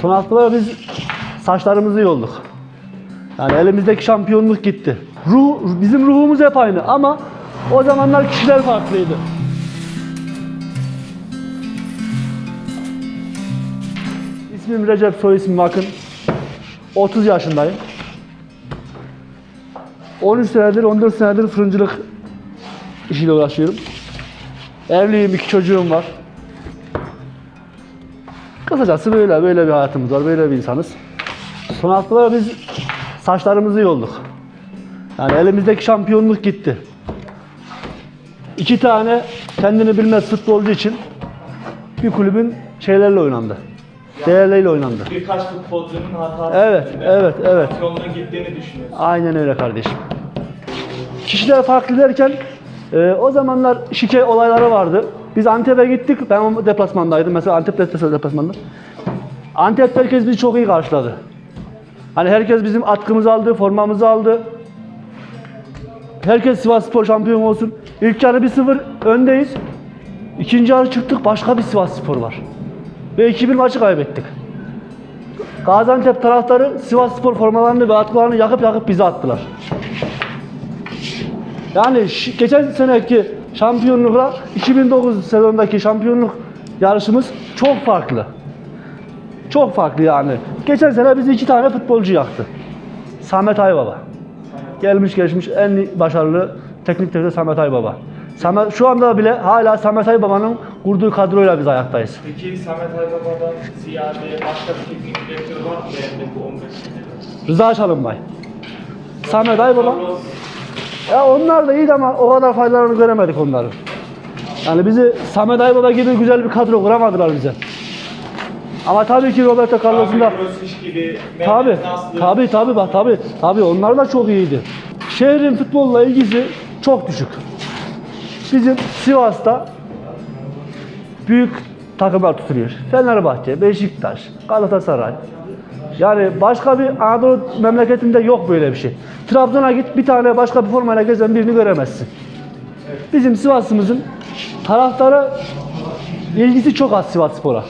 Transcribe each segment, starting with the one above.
Son haftalarda biz saçlarımızı yolduk. Yani elimizdeki şampiyonluk gitti. Ruh, bizim ruhumuz hep aynı ama o zamanlar kişiler farklıydı. İsmim Recep, soy ismim Akın. 30 yaşındayım. 13 senedir, 14 senedir fırıncılık işiyle uğraşıyorum. Evliyim, iki çocuğum var. Kısacası böyle, böyle bir hayatımız var, böyle bir insanız. Son haftalarda biz saçlarımızı yolduk. Yani elimizdeki şampiyonluk gitti. İki tane kendini bilmez futbolcu için bir kulübün şeylerle oynandı. Değerleriyle oynandı. Birkaç futbolcunun hatası Evet, evet, evet. Yoluna gittiğini düşünüyorsun. Aynen öyle kardeşim. Kişiler farklı derken e, o zamanlar şike olayları vardı. Biz Antep'e gittik. Ben deplasmandaydım. Mesela Antep deplas- deplasmanda. Antep'te herkes bizi çok iyi karşıladı. Hani herkes bizim atkımızı aldı, formamızı aldı. Herkes Sivas Spor şampiyon olsun. İlk yarı 1-0 öndeyiz. İkinci yarı çıktık başka bir Sivas Spor var. Ve 2-1 maçı kaybettik. Gaziantep taraftarı Sivas Spor formalarını ve atkılarını yakıp yakıp bize attılar. Yani geçen seneki şampiyonlukla 2009 sezondaki şampiyonluk yarışımız çok farklı. Çok farklı yani. Geçen sene bizi iki tane futbolcu yaktı. Samet Aybaba. Gelmiş geçmiş en başarılı teknik direktör Samet Aybaba. Samet, şu anda bile hala Samet Aybaba'nın kurduğu kadroyla biz ayaktayız. Peki Samet Aybaba'dan ziyade başka bir teknik direktör var mı bu 15 senede? Rıza Çalınbay. Samet Aybaba. Ya onlar da iyiydi ama o kadar faydalarını göremedik onların. Yani bizi Samet Aybaba gibi güzel bir kadro kuramadılar bize. Ama tabii ki Roberto Carlos'un da gibi, tabii tabii tabii bak tabii tabii onlar da çok iyiydi. Şehrin futbolla ilgisi çok düşük. Bizim Sivas'ta büyük takımlar tutuluyor. Fenerbahçe, Beşiktaş, Galatasaray. Yani başka bir Anadolu memleketinde yok böyle bir şey. Trabzon'a git bir tane başka bir formayla gezen birini göremezsin. Bizim Sivas'ımızın taraftarı ilgisi çok az Sivas Spor'a.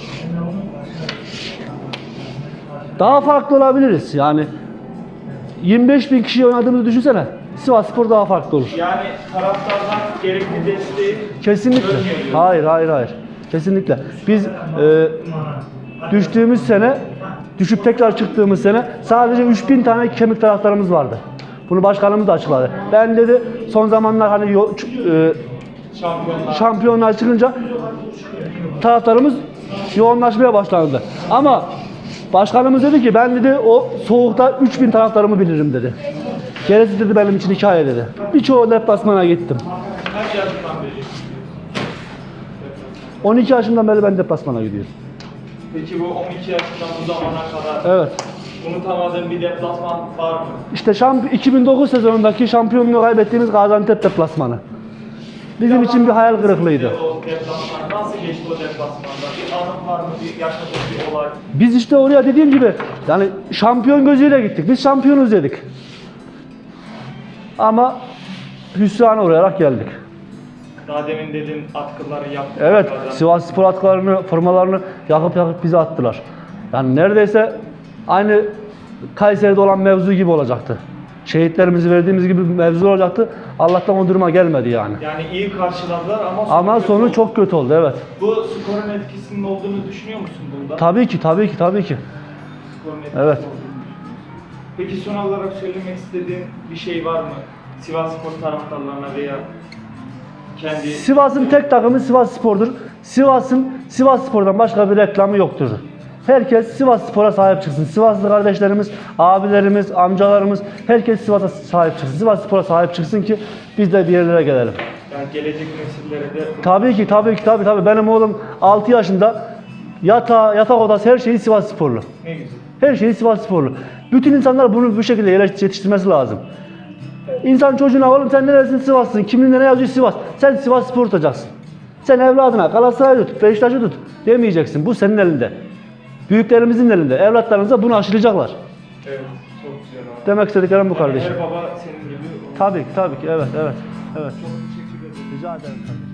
Daha farklı olabiliriz. Yani 25 bin kişi oynadığımızı düşünsene. Sivas Spor daha farklı olur. Yani taraftardan gerekli desteği Kesinlikle. Hayır, hayır, hayır. Kesinlikle. Biz e, düştüğümüz sene, düşüp tekrar çıktığımız sene sadece 3000 tane kemik taraftarımız vardı. Bunu başkanımız da açıkladı. Ben dedi son zamanlar hani yo- e, Şampiyonlar. şampiyonlar çıkınca taraftarımız yoğunlaşmaya başlandı. Ama başkanımız dedi ki ben dedi o soğukta 3000 taraftarımı bilirim dedi. Gerisi dedi benim için hikaye dedi. Birçoğu deplasmana gittim. Kaç yaşından beri? 12 yaşından beri ben deplasmana gidiyorum. Peki bu 12 yaşından bu zamana kadar Evet. unutamadığın bir deplasman var mı? İşte şamp 2009 sezonundaki şampiyonluğu kaybettiğimiz Gaziantep deplasmanı. Bizim için bir hayal kırıklığıydı. O deplasman nasıl geçti o deplasmanda? Bir anın var mı? Bir yaşadığın bir olay? Biz işte oraya dediğim gibi yani şampiyon gözüyle gittik. Biz şampiyonuz dedik. Ama hüsrana uğrayarak geldik. Daha demin dedin atkıları yaptık. Evet, Sivas Spor atkılarını, formalarını yakıp yakıp bize attılar. Yani neredeyse aynı Kayseri'de olan mevzu gibi olacaktı. Şehitlerimizi verdiğimiz gibi mevzu olacaktı. Allah'tan o duruma gelmedi yani. Yani iyi karşıladılar ama sonu Ama sonu oldu. çok kötü oldu evet. Bu skorun etkisinin olduğunu düşünüyor musun bunda? Tabii ki, tabii ki, tabii ki. Skorun etkisi Evet. olduğunu. Peki son olarak söylemek istediğin bir şey var mı? Sivas Spor taraftarlarına veya kendi Sivas'ın tek takımı Sivas Spor'dur. Sivas'ın Sivas Spor'dan başka bir reklamı yoktur. Herkes Sivas Spor'a sahip çıksın. Sivaslı kardeşlerimiz, abilerimiz, amcalarımız herkes Sivas'a sahip çıksın. Sivas Spor'a sahip çıksın ki biz de bir yerlere gelelim. yani gelecek nesillere de Tabii ki, tabii ki, tabii tabii. Benim oğlum 6 yaşında yatağı, yatak odası her şeyi Sivas Sporlu. ne güzel. Her şeyi Sivas Sporlu. Bütün insanlar bunu bu şekilde yetiştirmesi lazım. İnsan çocuğuna oğlum sen neresin Sivas'sın, kimliğinde ne yazıyor Sivas. Sen Sivas Spor tutacaksın. Sen evladına Galatasaray'ı tut, Beşiktaş'ı tut demeyeceksin. Bu senin elinde. Büyüklerimizin elinde. Evlatlarınıza bunu aşılayacaklar. Evet, çok güzel abi. Demek istediklerim bu kardeşim. Her baba senin gibi. Tabii tabii ki. Evet, evet. Evet. Çok teşekkür ederim. Rica ederim kardeşim.